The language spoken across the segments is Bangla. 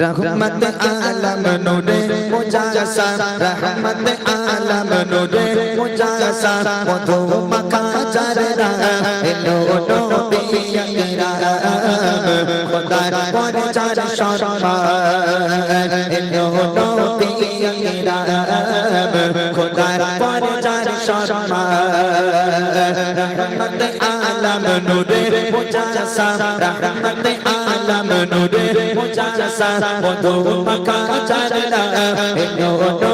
রহমত আলম নূরে মুজাসা রহমত আলম নূরে মুজাসা মধু মাখা চাররা এলো নবী আকরাম খোদার পরচার সম্মান, এলো নবী আকরাম খোদার পরচার সম্মান, রহমত আলম নূরে মুজাসা রহমত আলম নূরে মুজাসা মধু মাখা চাররা এলো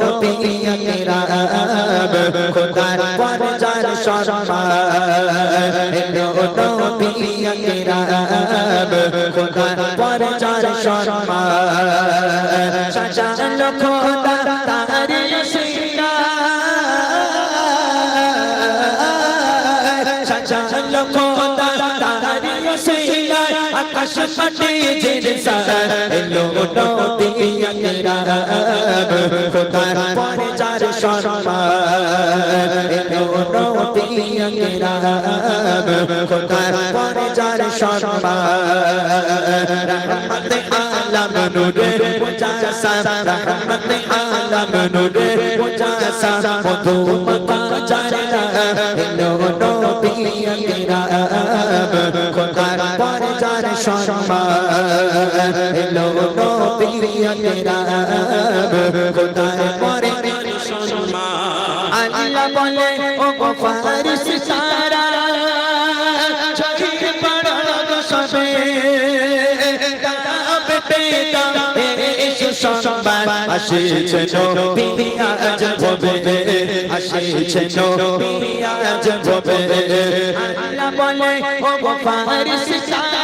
নবী আকরাম খোদার পরচার সম্মান এলো নবী আকরাম খোদার পরচার সম্মান সাজানো খোদা তার সিনা সাজানো খোদা তার সিনা আকাশ পাটে জিরসা এলো নবী আকরাম খোদার পরচার সম্মান এলো নবী আকরাম খোদার পরচার সম্মান রহমত আলম নূরে মুজাসা রহমত আলম নূরে মুজাসা মধু মাখা চারনা এলো নবী খোদার সম্মান এলো খোদার পরচার আল্লাহ বলে ও ফারিস সারা সংবাদ আসিছে নবী আজ ভবে আসিছে নবী আজ ভবে আল্লাহ বলে ও ফারিস সারা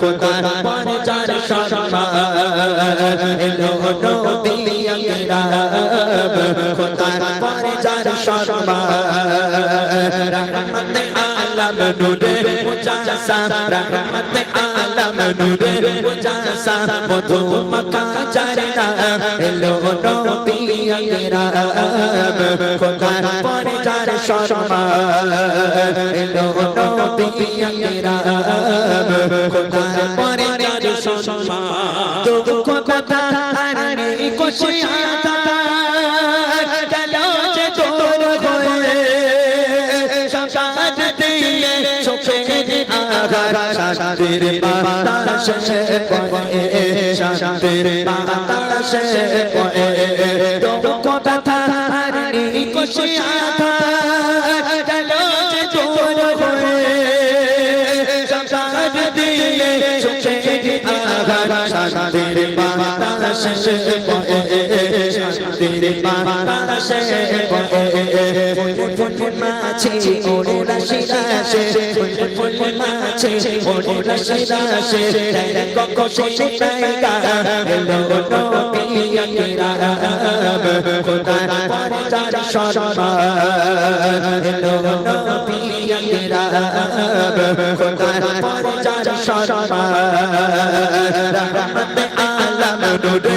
খোদার পরচার সম্মান এলো নবী খোদার পরচার সম্মান আলম নূরে মুজাসা, রহমত আলম নূরে মুজাসা, মধু মাখা চারনা, এলো নবী আকরাম খোদার পরচার সম্মান এলো নবী আকরাম খোদার পরচার সম্মান দুঃখ কথা আর নেই শান্তির বাতাসে পড়ে শান্তির বাতাসে পড়ে দুঃখ কথা আর নেই খুশি আতা গেল যে তোর সাকাত দিয়ে শান্তির বাতাসে পড়ে শান্তির বাতাসে পড়ে ফুল মাছে ওরে রাশি রাশে ফুল মাছে ওরে রাশি রাশে কক সে টাইকা এলো নবী আকরাম খোদার পরচার সম্মান এলো নবী আকরাম খোদার পরচার সম্মান রহমত আলম নূরে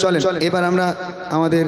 চলেন এবার আমরা আমাদের